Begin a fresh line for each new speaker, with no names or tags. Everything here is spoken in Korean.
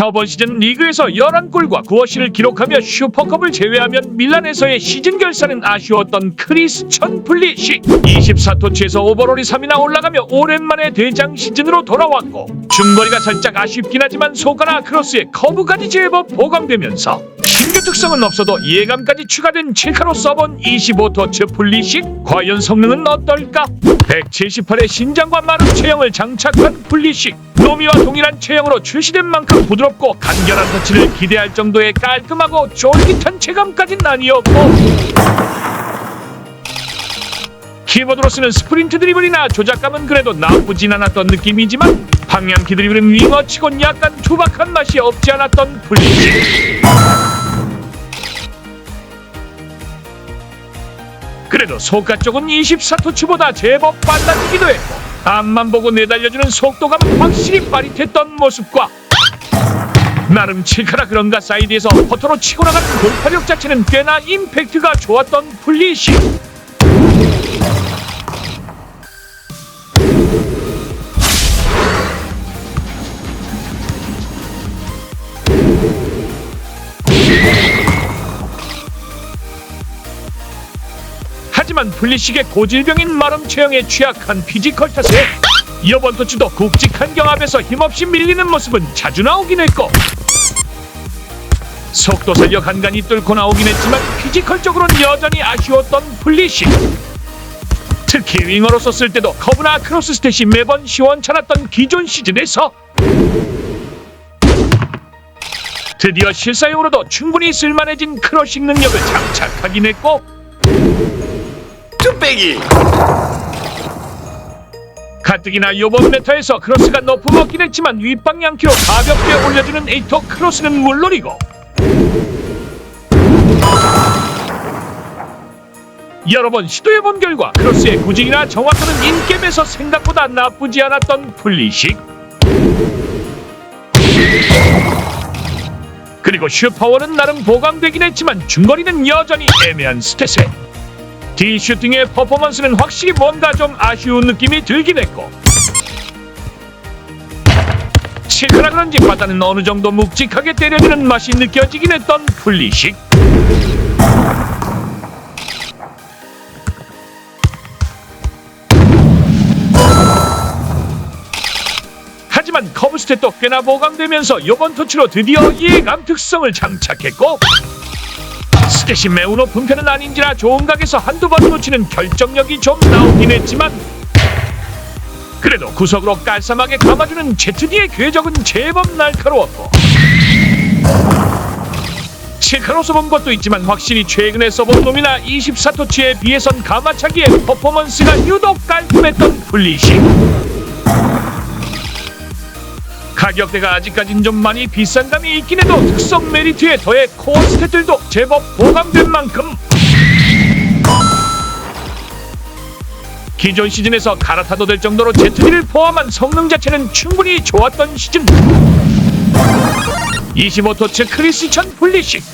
저번 시즌 리그에서 11골과 9어시를 기록하며 슈퍼컵을 제외하면 밀란에서의 시즌 결산은 아쉬웠던 크리스천 플리시 24토치에서 오버롤이 3이나 올라가며 오랜만에 대장 시즌으로 돌아왔고 중거리가 살짝 아쉽긴 하지만 소가나 크로스의 커브까지 제법 보강되면서 신규 특성은 없어도 예감까지 추가된 7카로 써본 25토치 플리식 과연 성능은 어떨까? 178의 신장과 마른 체형을 장착한 플리식 노미와 동일한 체형으로 출시된 만큼 부드럽 고 간결한 터치를 기대할 정도의 깔끔하고 쫄깃한 체감까진 아니었고 키보드로 쓰는 스프린트 드리블이나 조작감은 그래도 나쁘진 않았던 느낌이지만 방향키 드리블은 윙어치곤 약간 투박한 맛이 없지 않았던 플리식 그래도 소가 쪽은 24토치보다 제법 빨라지기도 했고 앞만 보고 내달려주는 속도감은 확실히 빠릿했던 모습과 나름 칠카라 그런가 사이드에서 퍼터로 치고 나가는 돌파력 자체는 꽤나 임팩트가 좋았던 플리시. 하지만 플리식의 고질병인 마름 체형에 취약한 피지컬 탓에 이번 토치도 굵직한 경합에서 힘없이 밀리는 모습은 자주 나오긴 했고 속도 살려 간간히 뚫고 나오긴 했지만 피지컬적으로는 여전히 아쉬웠던 플리식 특히 윙어로서 쓸 때도 커브나 크로스 스탯이 매번 시원찮았던 기존 시즌에서 드디어 실사용으로도 충분히 쓸만해진 크러싱 능력을 장착하긴 했고
뚝배기
가뜩이나 요번 메타에서 크로스가 높음 없긴 했지만 윗방향키로 가볍게 올려주는 에이터 크로스는 물론이고 여러 번 시도해본 결과 크로스의 구질이나 정확도는 인게임에서 생각보다 나쁘지 않았던 플리식. 그리고 슈퍼원은 나름 보강되긴 했지만 중거리는 여전히 애매한 스탯에 D 슈팅의 퍼포먼스는 확실히 뭔가 좀 아쉬운 느낌이 들긴 했고. 실크라 그런지 바다는 어느 정도 묵직하게 때려주는 맛이 느껴지긴 했던 플리식. 하지만 커브 스탯도 꽤나 보강되면서 요번 터치로 드디어 예감 특성을 장착했고 스탯이 매우 높은 편은 아닌지라 좋은 각에서 한두 번 놓치는 결정력이 좀 나오긴 했지만 그래도 구석으로 깔쌈하게 감아주는 ZD의 궤적은 제법 날카로웠고 7카로 써본 것도 있지만 확실히 최근에 써본 놈이나 24토치에 비해선 가마차기의 퍼포먼스가 유독 깔끔했던 플리식 가격대가 아직까진 좀 많이 비싼 감이 있긴 해도 특성 메리트에 더해 코어 스탯들도 제법 보강된 만큼. 기존 시즌에서 갈아타도 될 정도로 ZD를 포함한 성능 자체는 충분히 좋았던 시즌. 25토츠 크리스천 플리식